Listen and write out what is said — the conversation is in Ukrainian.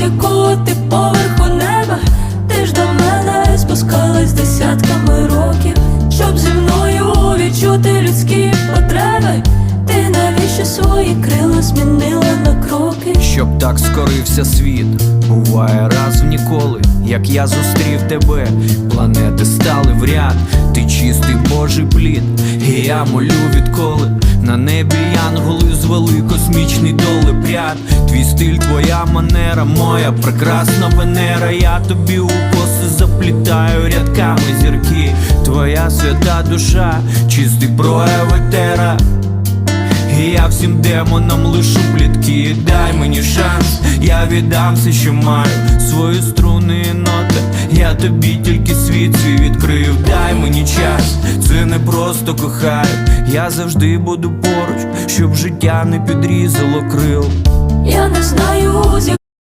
з ти поверху неба, ти ж до мене спускалась десятками років, щоб зі мною відчути людські потреби. Ти навіщо свої крила змінила на кроки? Щоб так скорився світ, буває раз в ніколи, як я зустрів тебе, планети стали в ряд, ти чистий божий плід, і я молю відколи. Космічний долепряд. Твій стиль, твоя манера, моя прекрасна венера, я тобі у коси заплітаю рядками зірки, твоя свята душа, чистий прояв етера. І я всім демонам лишу плітки. Дай мені шанс, я віддам все, що маю. Свої струни і ноти, я тобі тільки світ свій відкрив. Дай мені час, це не просто кохаю. Я завжди буду поруч, щоб життя не підрізало крил. Я не знаю,